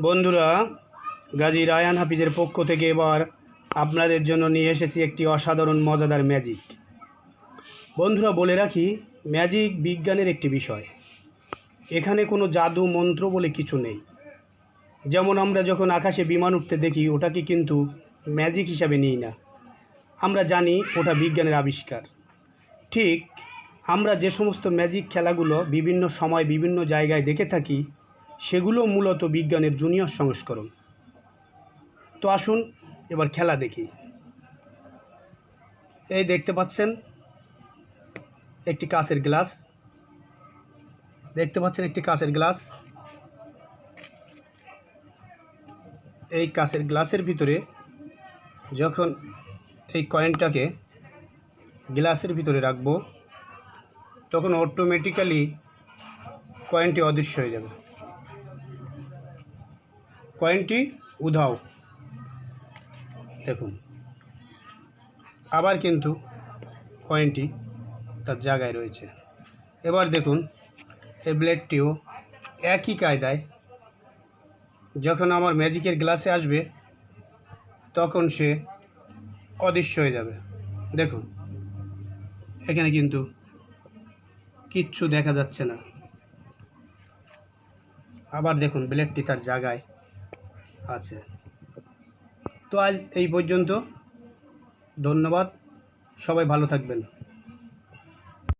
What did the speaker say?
বন্ধুরা, গাজী রায়ান হাফিজের পক্ষ থেকে এবার আপনাদের জন্য নিয়ে এসেছি একটি অসাধারণ, মজাদার ম্যাজিক। বন্ধুরা, বলে রাখি, ম্যাজিক বিজ্ঞানের একটি বিষয়। এখানে কোনো জাদু মন্ত্র বলে কিছু নেই। যেমন আমরা যখন আকাশে বিমান উঠতে দেখি, ওটাকে কিন্তু ম্যাজিক হিসাবে নিই না। আমরা জানি ওটা বিজ্ঞানের আবিষ্কার। ঠিক, আমরা যে সমস্ত ম্যাজিক খেলাগুলো বিভিন্ন সময় বিভিন্ন জায়গায় দেখে থাকি সেগুলো মূলত বিজ্ঞানের জুনিয়র সংস্করণ। তো আসুন, এবার খেলা দেখি। এই দেখতে পাচ্ছেন, একটি কাঁচের গ্লাস। দেখতে পাচ্ছেন একটি কাঁচের গ্লাস। এই কাঁচের গ্লাসের ভিতরে যখন এই কয়েনটাকে গ্লাসের ভিতরে রাখব, তখন অটোমেটিক্যালি কয়েনটি অদৃশ্য হয়ে যাবে। কয়েনটি উধাও। দেখুন। আবার কিন্তু কয়েনটি তার জায়গায় রয়েছে। এবার দেখুন, এই ব্লেডটিও একই কায়দায়। যখন আমার ম্যাজিকের গ্লাসে আসবে, তখন সে অদৃশ্য হয়ে যাবে। দেখুন, এখানে কিন্তু কিচ্ছু দেখা যাচ্ছে না। আবার দেখুন, ব্লেডটি তার জায়গায় আছে। তো আজ এই পর্যন্ত। ধন্যবাদ। সবাই ভালো থাকবেন।